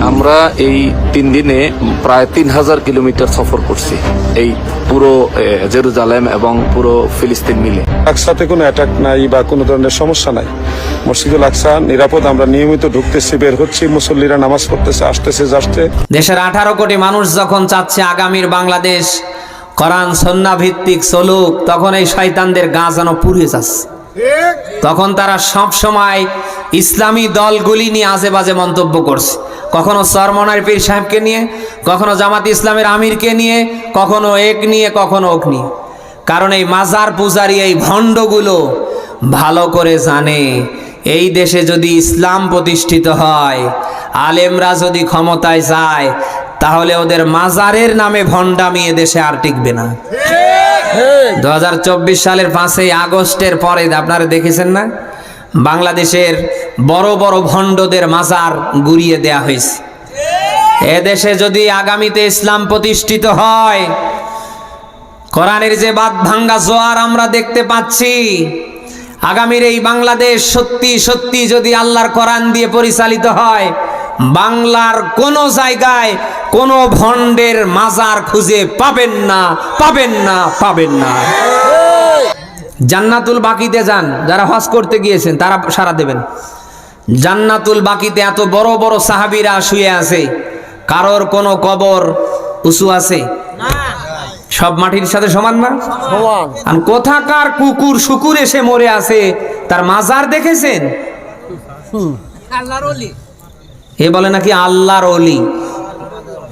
আমরা এই তিন দিনে প্রায় তিন হাজার কিলোমিটার সফর করছি এই পুরো জেরুজালেম এবং পুরো ফিলিস্তিন মিলে। আকসাতে কোনো অ্যাটাক নাই বা কোনো ধরনের সমস্যা নাই। মসজিদুল আকসা নিরাপদ আমরা নিয়মিত ঢুকতেছি বের হচ্ছি মুসল্লিরা নামাজ পড়তেছে আসতেছে যাচ্ছে। দেশের আঠারো কোটি মানুষ যখন চাচ্ছে আগামীর বাংলাদেশ কোরআন সন্না ভিত্তিক চলুক তখন এই শয়তানদের গা যেন পুড়ে যাচ্ছে। তখন তারা সব সময় ইসলামী দলগুলি নিয়ে আজে বাজে মন্তব্য করছে। কখনো সরমনার পীর সাহেবকে নিয়ে কখনো জামাত ইসলামের আমিরকে নিয়ে কখনো এক নিয়ে কখনো ওক নিয়ে কারণ এই মাজার পূজারি এই ভণ্ডগুলো ভালো করে জানে। এই দেশে যদি ইসলাম প্রতিষ্ঠিত হয় আলেমরা যদি ক্ষমতায় যায় তাহলে ওদের মাজারের নামে ভণ্ডামি দেশে আর টিকবে না। দু হাজার চব্বিশ সালের পাঁচই আগস্টের পরে আপনারা দেখেছেন না? বাংলাদেশের বড় বড় ভণ্ডদের মাজার গুড়িয়ে দেয়া হয়েছে। এদেশে যদি আগামীতে ইসলাম প্রতিষ্ঠিত হয়, কোরআনের যে বাদ ভাঙ্গা জোয়ার আমরা দেখতে পাচ্ছি, আগামীর এই বাংলাদেশ সত্যি সত্যি যদি আল্লাহর কোরআন দিয়ে পরিচালিত হয়, বাংলার কোনো জায়গায় কোনো ভণ্ডের মাজার খুঁজে পাবেন না পাবেন না পাবেন না। জান্নাতুল বাকিতে যান যারা হজ করতে গিয়েছেন তারা সারা দেবেন। জান্নাতুল বাকিতে এত বড় বড় সাহাবিরা শুয়ে আছে কারোর কোনো কবর উঁচু আছে? সব মাটির সাথে সমান না? আর কোথাকার কুকুর শুকুর এসে মরে আছে তার মাজার দেখেছেন? এ বলে নাকি আল্লাহর অলি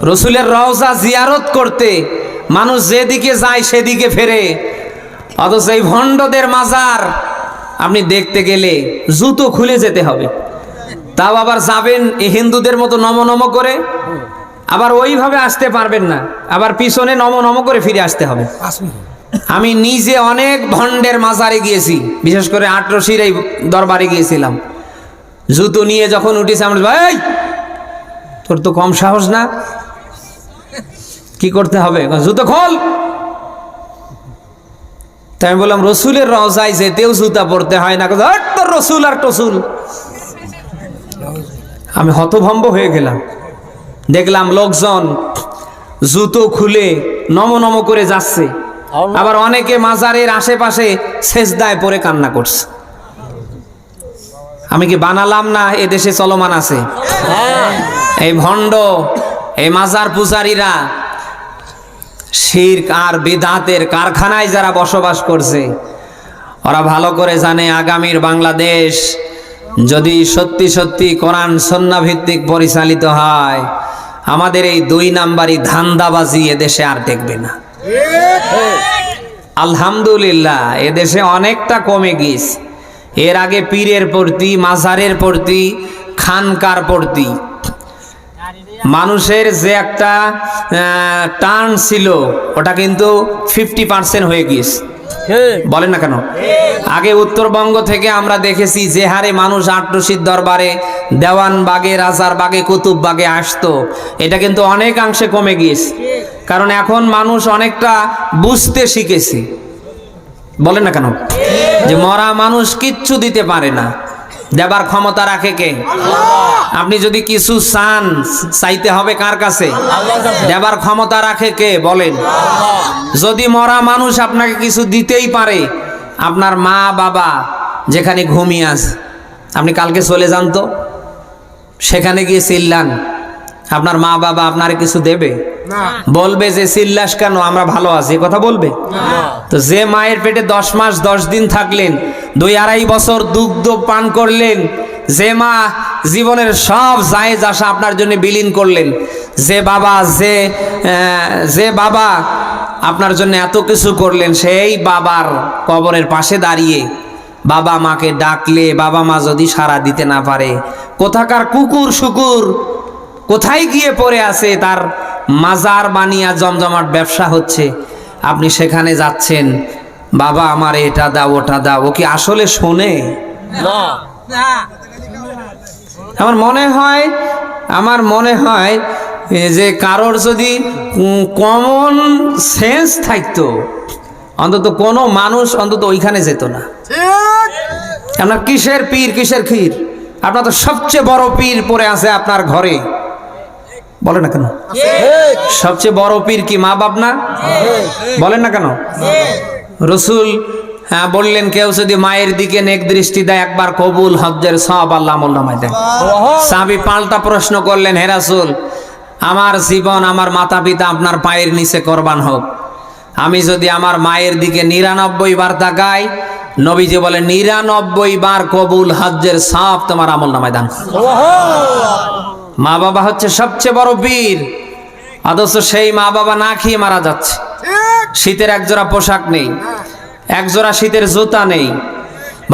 রসুলের রওজা জিয়ারত করতে মানুষ যেদিকে যায় সেদিকে ফেরে। অথচ এই ভণ্ডদের মাজার আপনি দেখতে গেলে জুতো খুলে যেতে হবে। তাও আবার যাবেন এই হিন্দুদের মতো নম নম করে আবার ওইভাবে আসতে পারবেন না আবার পিছনে নম নম করে ফিরে আসতে হবে। আমি নিজে অনেক ভণ্ডের মাজারে গিয়েছি বিশেষ করে আটরশির এই দরবারে গিয়েছিলাম। জুতো নিয়ে যখন উঠেছে আমরা ভাই তোর তো কম সাহস না? কি করতে হবে? জুতো খোল! তাই আমি বললাম রসুলের রজায় যেতেও জুতা পড়তে হয় না "হট, তোর রসুল আর টসুল। আমি হতভম্ব হয়ে গেলাম। দেখলাম লোকজন জুতো খুলে নম নম করে যাচ্ছে। আবার অনেকে মাজারের আশেপাশে সেজদায় পরে কান্না করছে। আমি কি বানালাম না এ দেশে চলমান আছে? এই ভণ্ড এই মাজার পূজারীরা শির্ক আর বিদাতের কারখানায় যারা বসবাস করছে, ওরা ভালো করে জানে আগামীর বাংলাদেশ যদি সত্যি সত্যি কোরআন সন্না ভিত্তিক পরিচালিত হয়, আমাদের এই দুই নাম্বারই ধান্দাবাজি এদেশে আর দেখবে না। আলহামদুলিল্লাহ, এদেশে অনেকটা কমে গিয়েছে। এর আগে পীরের প্রতি, মাজারের প্রতি, খানকার প্রতি মানুষের যে একটা টার্ন ছিল, ওটা কিন্তু ফিফটি পার্সেন্ট হয়ে গিয়েছে। বলেন না কেন? আগে উত্তরবঙ্গ থেকে আমরা দেখেছি যে হারে মানুষ আটরশির দরবারে দেওয়ান বাগে রাজার বাগে কুতুব বাগে আসতো। এটা কিন্তু অনেকাংশে কমে গিয়েছে। কারণ এখন মানুষ অনেকটা বুঝতে শিখেছে। বলেন না কেন? যে মরা মানুষ কিচ্ছু দিতে পারে না। দেবার ক্ষমতা রাখে কে? আপনি যদি কিছু চান চাইতে হবে কার কাছে? দেবার ক্ষমতা রাখে কে? বলেন। যদি মরা মানুষ আপনাকে কিছু দিতেই পারে আপনার মা বাবা যেখানে ঘুমিয়ে আস আপনি কালকে চলে যান তো? সেখানে গিয়ে চিল্লান। আপনার মা বাবা আপনার কিছু দেবে? বলবে যে চিল্লাস কেন? আমরা ভালো আছি। কথা বলবে? তো যে মায়ের পেটে দশ মাস দশ দিন থাকলেন দুই আড়াই বছর দুগ্ধ পান করলেন যে মা জীবনের সব জায়েজ আশা আপনার জন্য বিলীন করলেন যে বাবা যে যে বাবা আপনার জন্য এত কিছু করলেন সেই বাবার কবরের পাশে দাঁড়িয়ে বাবা মাকে ডাকলে বাবা মা যদি সাড়া দিতে না পারে কোথাকার কুকুর শুকুর কোথায় গিয়ে পড়ে আছে তার মাজার বানিয়া জমজমাট ব্যবসা হচ্ছে? আপনি সেখানে যাচ্ছেন বাবা আমার এটা দাও ওটা দাও। ও কি আসলে শোনে? আমার মনে হয় আমার মনে হয় যে কারোর যদি কমন সেন্স থাকতো অন্তত কোনো মানুষ অন্তত ওইখানে যেত না। আপনার কিসের পীর কিসের ক্ষীর? আপনার তো সবচেয়ে বড় পীর পড়ে আছে আপনার ঘরে। বলে না কেন? সবচেয়ে বড় পীর কি মা বাপ না? বলেন না কেন? রসুল হ্যাঁ বললেন, কেউ যদি মায়ের দিকে নেক দৃষ্টি দেয়, একবার কবুল হজ্জের সব আল্লাহ আমল নামায় দেয় সাবি পাল্টা প্রশ্ন করলেন হেরাসুল আমার জীবন, আমার মাতা পিতা আপনার পায়ের নিচে কোরবান হোক। আমি যদি আমার মায়ের দিকে নিরানব্বই বার তাকাই, নবীজি বলে নিরানব্বই বার কবুল হজ্জের সব তোমার আমল নামায় দান। মা বাবা হচ্ছে সবচেয়ে বড় বীর। অথচ সেই মা বাবা না খেয়ে মারা যাচ্ছে। শীতের একজোড়া পোশাক নেই, একজোড়া শীতের জুতা নেই,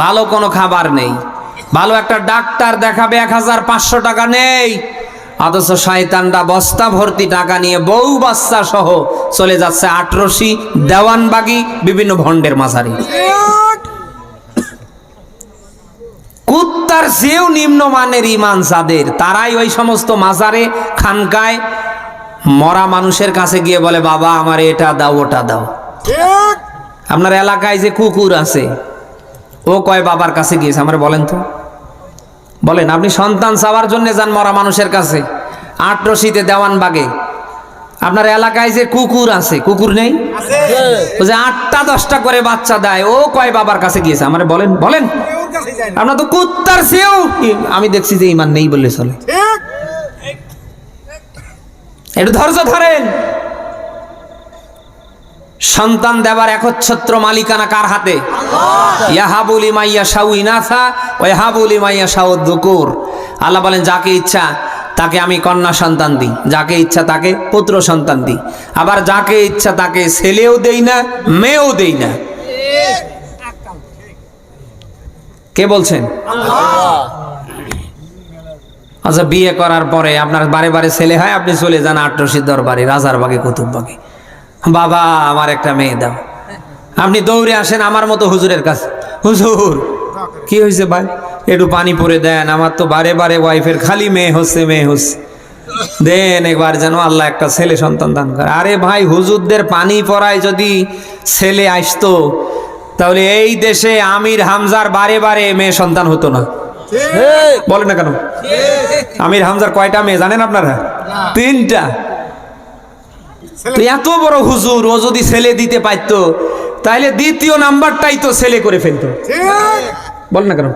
ভালো কোনো খাবার নেই। ভালো একটা ডাক্তার দেখাবে এক হাজার পাঁচশো টাকা নেই। অথচ শয়তানরা বস্তা ভর্তি টাকা নিয়ে বউ বাচ্চা সহ চলে যাচ্ছে আটরশি, দেওয়ানবাগি, বিভিন্ন ভণ্ডের মাঝারি। কুত্তার চেয়েও নিম্নমানের ইমান যাদের তারাই ওই সমস্ত মাজারে খানকায় মরা মানুষের কাছে গিয়ে বলে বাবা আমার এটা দাও ওটা দাও। আপনার এলাকায় যে কুকুর আছে ও কয় বাবার কাছে গিয়েছে? আমার বলেন তো। বলেন আপনি সন্তান চাওয়ার জন্য যান মরা মানুষের কাছে। আট রশিতে দেওয়ান বাগে। আপনার এলাকায় যে কুকুর আছে কুকুর নেই? ও যে আটটা দশটা করে বাচ্চা দেয় ও কয় বাবার কাছে গিয়েছে? আমার বলেন বলেন। আপনার তো কুত্তার চেয়েও আমি দেখছি যে ইমান নেই বললে চলে। একটু ধৈর্য ধরেন। সন্তান দেবার একচ্ছত্র মালিকানা কার হাতে? ইয়াহাবুলি মাইয়া শাউ ইনাথা ও ইয়াহাবুলি মাইয়া শাউ দুকুর আল্লাহ বলেন যাকে ইচ্ছা তাকে আমি কন্যা সন্তান দিই। যাকে ইচ্ছা তাকে পুত্র সন্তান দিই। আবার যাকে ইচ্ছা তাকে ছেলেও দেই না মেয়েও দেই না। কে বলছেন? আচ্ছা বিয়ে করার পরে আপনার বারে বারে ছেলে হয়, আপনি চলে যান আটরশির দরবারে, রাজার বাগে, কুতুব বাগে। বাবা, আমার একটা মেয়ে দাও। আপনি দৌড়ে আসেন আমার মতো হুজুরের কাছে। হুজুর, কি হয়েছে ভাই? একটু পানি পরে দেন, আমার তো বারে বারে ওয়াইফের খালি মেয়ে হচ্ছে মেয়ে হচ্ছে। দেন একবার যেন আল্লাহ একটা ছেলে সন্তান দান করে। আরে ভাই, হুজুরদের পানি পরায় যদি ছেলে আসতো তাহলে এই দেশে আমির হামজার বারে বারে মেয়ে সন্তান হতো না। বলেন না কেন? আমির হামজার কয়টা মেয়ে জানেন আপনারা? তিনটা। এত বড় হুজুর ও যদি ছেলে দিতে পারতো তাহলে দ্বিতীয় নাম্বারটাই তো ছেলে করে ফেলতো। বল না কেন?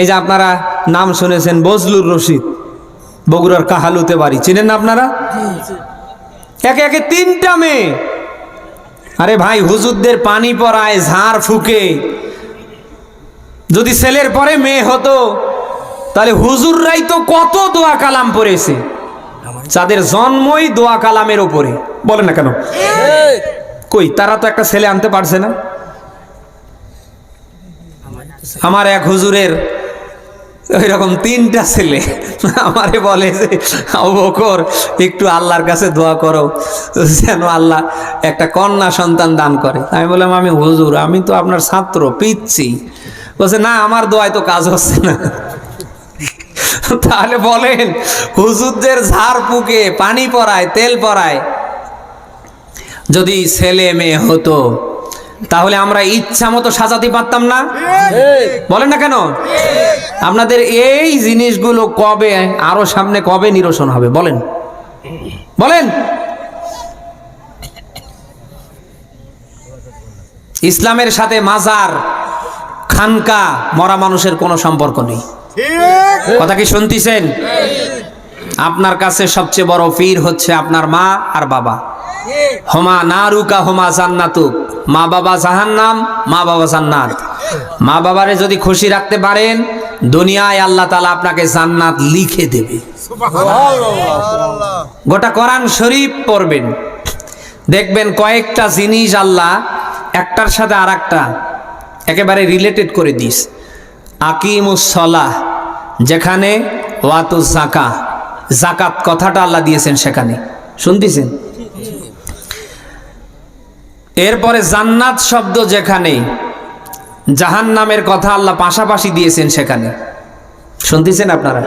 এই যে আপনারা নাম শুনেছেন বজলুর রশিদ বগুড়ার কাহালুতে বাড়ি। চিনেন না আপনারা? একে একে তিনটা মেয়ে আরে ভাই, হুজুরদের পানি পরায় ঝাড় ফুকে। যদি ছেলের পরে মেয়ে হতো, তাহলে হুজুররাই তো কত দোয়া কালাম পড়েছে। যাদের জন্মই দোয়া কালামের ওপরে বলে না কেন? কই, তারা তো একটা ছেলে আনতে পারছে না। আমার এক হুজুরের ওই রকম তিনটা ছেলে। আমারে বলে যে, আবু বকর, একটু আল্লাহর কাছে দোয়া করো, যেন আল্লাহ একটা কন্যা সন্তান দান করে। আমি বললাম, আমি হুজুর, আমি তো আপনার ছাত্র, পিচ্ছি। বলছে, না, আমার দোয়ায় তো কাজ হচ্ছে না। তাহলে বলেন, হুজুরদের ঝাড় পুকে পানি পড়ায় তেল পড়ায় যদি ছেলে মেয়ে হতো তাহলে আমরা ইচ্ছা মতো সাজাতে পারতাম না? বলেন না কেন? আপনাদের এই জিনিসগুলো কবে আরও সামনে কবে নিরসন হবে? বলেন। বলেন। ইসলামের সাথে মাজার খানকা মরা মানুষের কোনো সম্পর্ক নেই। কথা কি শুনতেছেন? আপনার কাছে সবচেয়ে বড় পীর হচ্ছে আপনার মা আর বাবা। হোমা নারুকা হোমা জান্নাতুক মা বাবা জাহান্নাম মা বাবা জান্নাত। মা বাবারে যদি খুশি রাখতে পারেন দুনিয়ায় আল্লাহ তালা আপনাকে জান্নাত লিখে দেবে। গোটা কোরআন শরীফ পড়বেন। দেখবেন কয়েকটা জিনিস আল্লাহ একটার সাথে আর একটা একেবারে রিলেটেড করে দিস। আকিমুসলাহ যেখানে ওয়াতু জাকা জাকাত কথাটা আল্লাহ দিয়েছেন সেখানে। শুনতেছেন? এরপরে জান্নাত শব্দ যেখানে জাহান নামের কথা আল্লাহ পাশাপাশি দিয়েছেন সেখানে। শুনতেছেন আপনারা?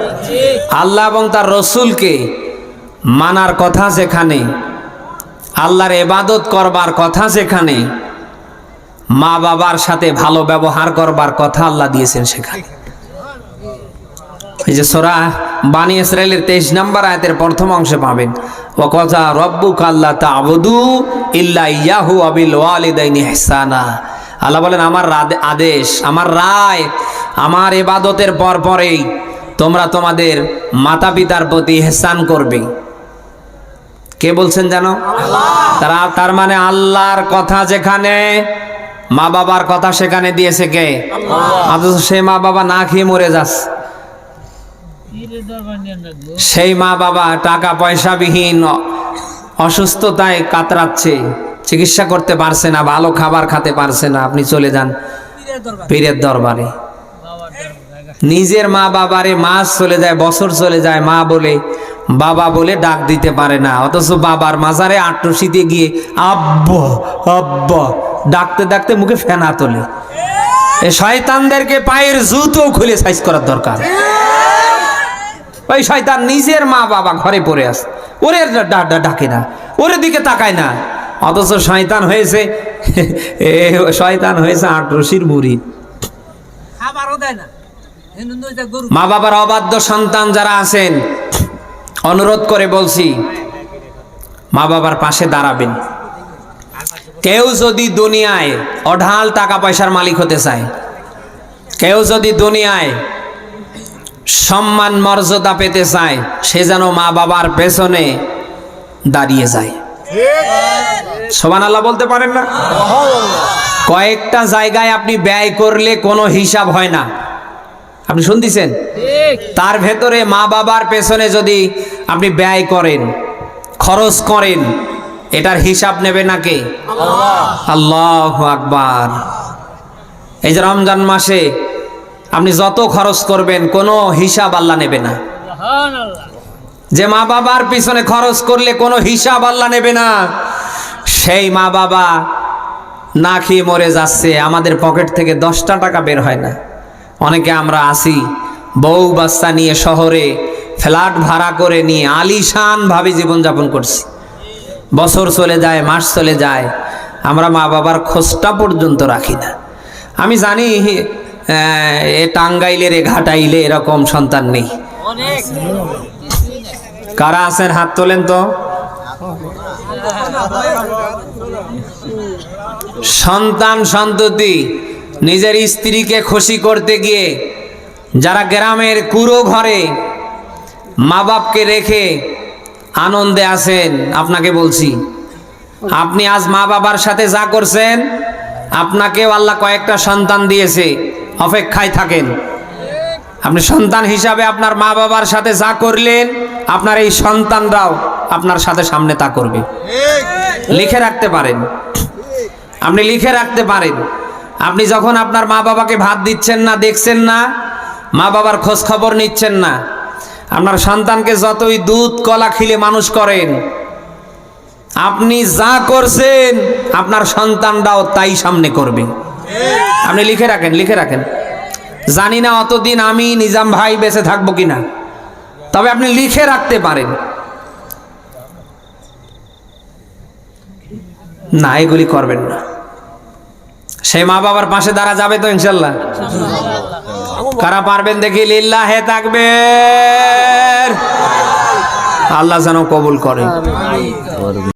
আল্লাহ এবং তার রসুলকে মানার কথা যেখানে, আল্লাহর এবাদত করবার কথা যেখানে মা বাবার সাথে ভালো ব্যবহার করবার কথা আল্লাহ দিয়েছেন সেখানে। এই যে সোরা বানি ইসরায়েলের তেইশ নম্বর আয়াতের প্রথম অংশে পাবেন। ও কথা রব্বু কাল্লা তাবদু ইয়াহু আবিল ওয়ালিদাইনি ইহসানা। আল্লাহ বলেন, আমার আদেশ, আমার রায়, আমার এবাদতের পর পরেই তোমরা তোমাদের মাতা পিতার প্রতি হেসান করবে। কে বলছেন জানো তারা, তার মানে আল্লাহর কথা যেখানে মা বাবার কথা সেখানে দিয়েছে কে? অথচ সে মা বাবা না খেয়ে মরে যাচ্ছে সেই মা বাবা টাকা পয়সাবিহীন অসুস্থতায় কাতরাচ্ছে, চিকিৎসা করতে পারছে না, ভালো খাবার খেতে পারছে না, আপনি চলে যান পীরের দরবারে। নিজের মা বাবারে মাস চলে যায়, বছর চলে যায়, মা বলে, বাবা বলে ডাক দিতে পারে না, অথচ বাবার মাজারে আট্টসিতে গিয়ে আব্বা আব্বা, ডাকতে ডাকতে মুখে ফেনা তোলে। শয়তানদেরকে পায়ের জুতো খুলে সাইজ করার দরকার। ওই শয়তান নিজের মা বাবা ঘরে পড়ে আছে। ওরে ডাকে না। ওরে দিকে তাকায় না। অথচ শয়তান হয়েছে এ শয়তান হয়েছে আট রশির বুড়ি খাবারও দেয় না। মা বাবার অবাধ্য সন্তান যারা আছেন অনুরোধ করে বলছি মা বাবার পাশে দাঁড়াবেন। কেউ যদি দুনিয়ায় অঢাল টাকা পয়সার মালিক হতে চায় কেউ যদি দুনিয়ায় সম্মান, মর্যাদা পেতে চায়, সে যেন মা বাবার পেছনে দাঁড়িয়ে যায়। সোমান আল্লাহ বলতে পারেন না? কয়েকটা জায়গায় আপনি ব্যয় করলে কোনো হিসাব হয় না। আপনি শুনতেছেন? তার ভেতরে মা বাবার পেছনে যদি আপনি ব্যয় করেন, খরচ করেন, এটার হিসাব নেবে না কে? আল্লাহ আকবার। এই যে রমজান মাসে আপনি যত খরচ করবেন কোনো হিসাব আল্লাহ নেবে না। যে মা বাবার পিছনে খরচ করলে কোনো হিসাব আল্লাহ নেবে না। সেই মা বাবা না খেয়ে মরে যাচ্ছে আমাদের পকেট থেকে দশটা টাকা বের হয় না। অনেকে আমরা আসি বউ বাচ্চা নিয়ে শহরে ফ্ল্যাট ভাড়া করে নিয়ে আলিশান ভাবে জীবনযাপন করছি। বছর চলে যায় মাস চলে যায় আমরা মা বাবার খোঁজটা পর্যন্ত রাখি না। আমি জানি এ টাঙ্গাইলের এ ঘাটাইলে এরকম সন্তান নেই। কারা আছেন? হাত তোলেন তো। সন্তান সন্ততি, নিজের স্ত্রীকে খুশি করতে গিয়ে যারা গ্রামের কুড়ো ঘরে মা বাপকে রেখে আনন্দে আছেন, আপনাকে বলছি, আপনি আজ মা বাবার সাথে যা করছেন, আপনাকেও আল্লাহ কয়েকটা সন্তান দিয়েছে। অপেক্ষায় থাকেন। আপনি সন্তান হিসাবে আপনার মা বাবার সাথে যা করলেন, আপনার এই সন্তানরাও আপনার সাথে সামনে তা করবে। লিখে রাখতে পারেন। আপনি লিখে রাখতে পারেন। আপনি যখন আপনার মা বাবাকে ভাত দিচ্ছেন না, দেখছেন না, মা বাবার খোঁজ খবর নিচ্ছেন না, আপনার সন্তানকে যতই দুধ, কলা খিলে মানুষ করেন, আপনি যা করছেন, আপনার সন্তানরাও তাই সামনে করবে। আপনি লিখে রাখেন লিখে রাখেন। জানি না অতদিন আমি নিজাম ভাই বেঁচে থাকব কিনা। তবে আপনি লিখে রাখতে পারেন। না, এগুলি করবেন না। সেই মা বাবার পাশে দাঁড়া যাবে তো ইনশাল্লাহ। কারা পারবেন দেখি লিল্লা হে থাকবে আল্লাহ যেন কবুল করে।